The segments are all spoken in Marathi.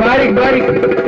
बारीक बारीक.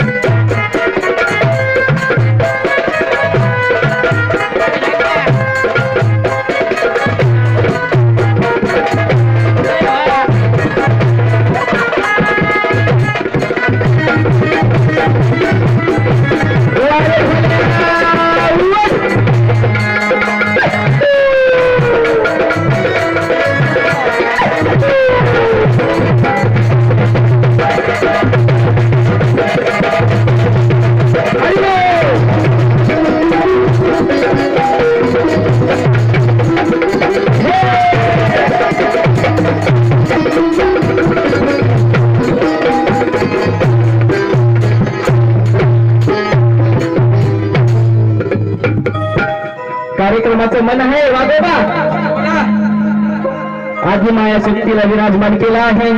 आधी माया शक्तीला विराजमान केला आहे.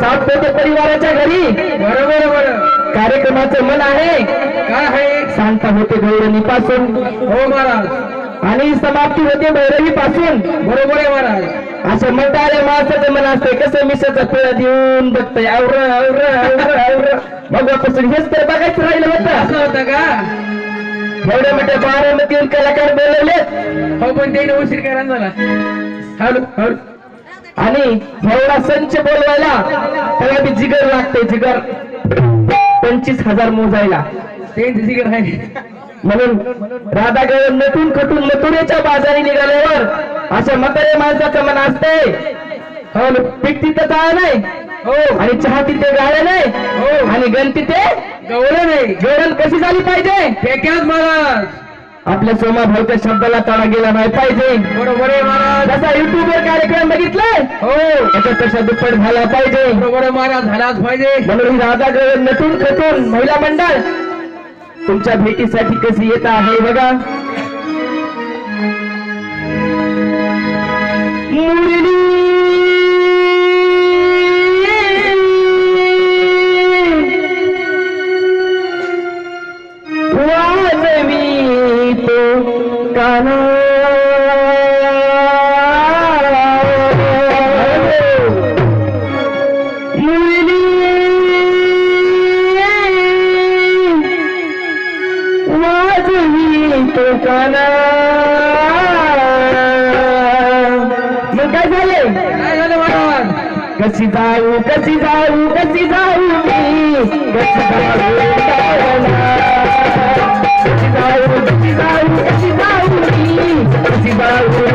सात पोते परिवाराच्या घरी. बरोबर बरं कार्यक्रमाचं मन आहे. काय आहे? शांत होते गौरणी पासून. हो महाराज. आणि समाप्ती होते भैरवी पासून. बरोबर आहे महाराज. असं म्हणता माणसाचं मन असतंय. कसं मिशाचा पिळा देऊन बघतंय. आवड आवड आवड आवड बघापासून हेच तर बघायचं राहिलं होतं. असं होतं का? एवढे मोठे बारामतीहून कलाकार बोलवले हो पण ते उशीर काय झाला. हॅलो हॅलो आणि एवढा संच बोलवायला त्याला बी जिगर लागते जिगर. पंचवीस हजार मोजायला. त्यांची सिगरेट आहे. म्हणून राधागड नटून खटून मथुरेच्या बाजारी निघाल्यावर अशा म्हातारे माणसाचं मन असते. हो पीठ तिथं जाळ नाही. हो. आणि चहा तिथे गाळ्या नाही. हो. आणि गण तिथे गवळण आहे गवळण कशी झाली पाहिजे? महाराज. आपल्या सोमा भाऊच्या शब्दाला तडा गेला नाही पाहिजे. बरोबर आहे महाराज. जसा वर कार्यक्रम बघितलाय? हो. त्याच्यापेक्षा दुप्पट झाला पाहिजे. बरोबर आहे महाराज झालाच पाहिजे. म्हणून राधागड नटून खटून महिला मंडळ तुमच्या भेटीसाठी कशी येत आहे बघा. वाजवी तो काना मग काय झाले काय झालं महाराज कशी जाऊ कशी जाऊ कशी जाऊ मी कशी जाऊ कशी जाऊ कशी जाऊ कशी जाऊ मी कशी जाऊ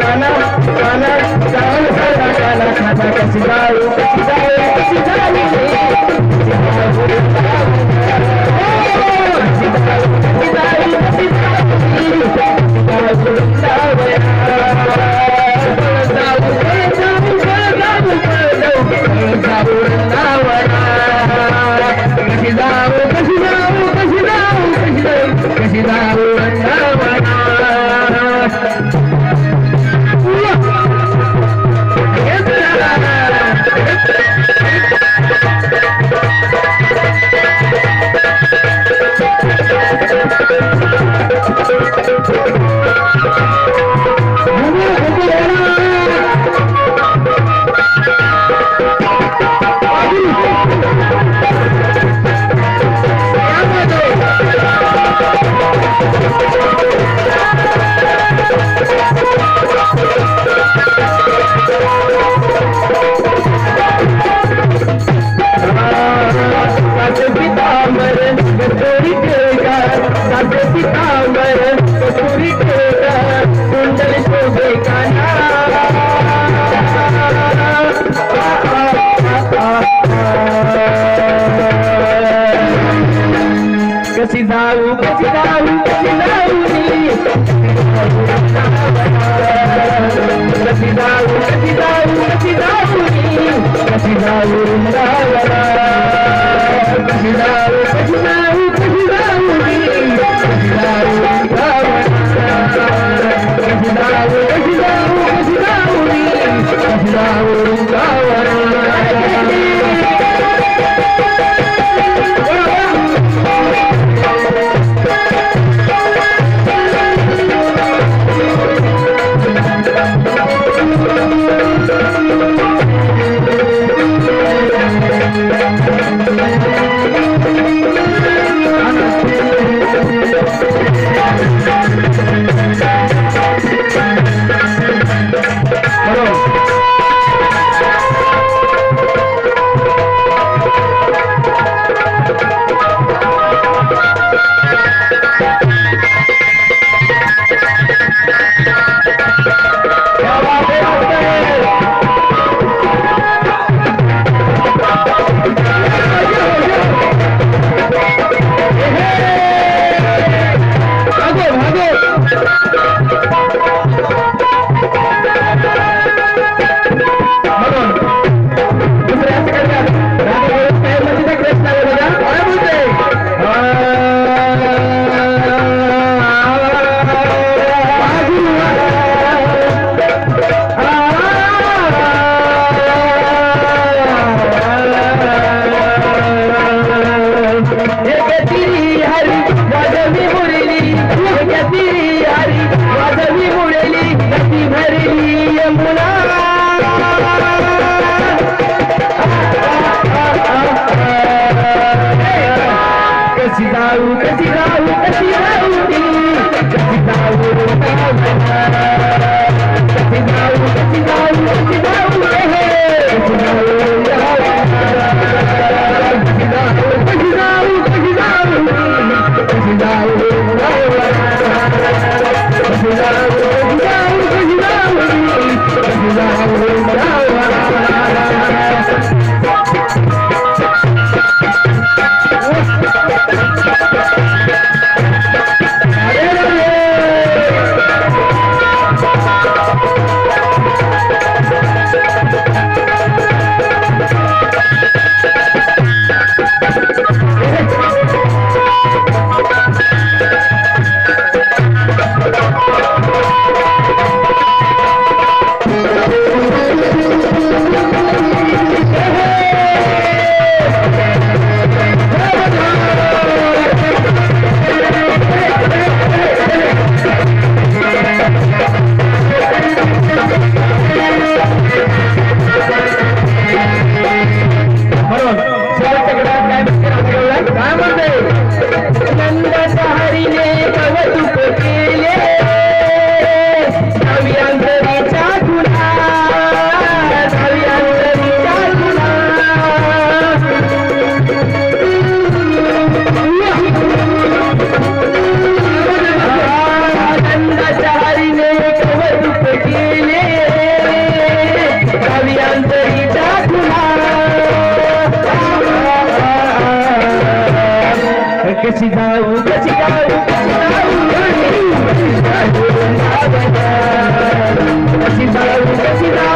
काना काना काना काना काना काना कशी जाऊ కసిదా ఉరుందావరా కసిదా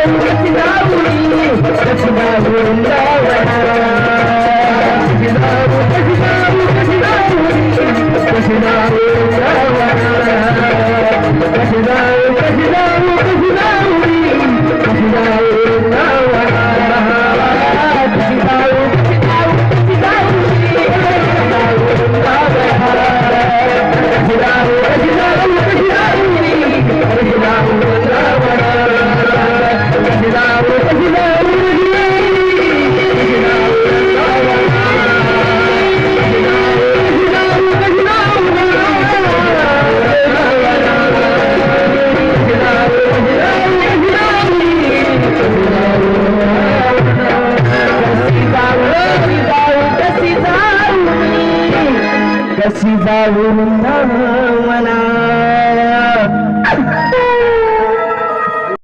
बाहुली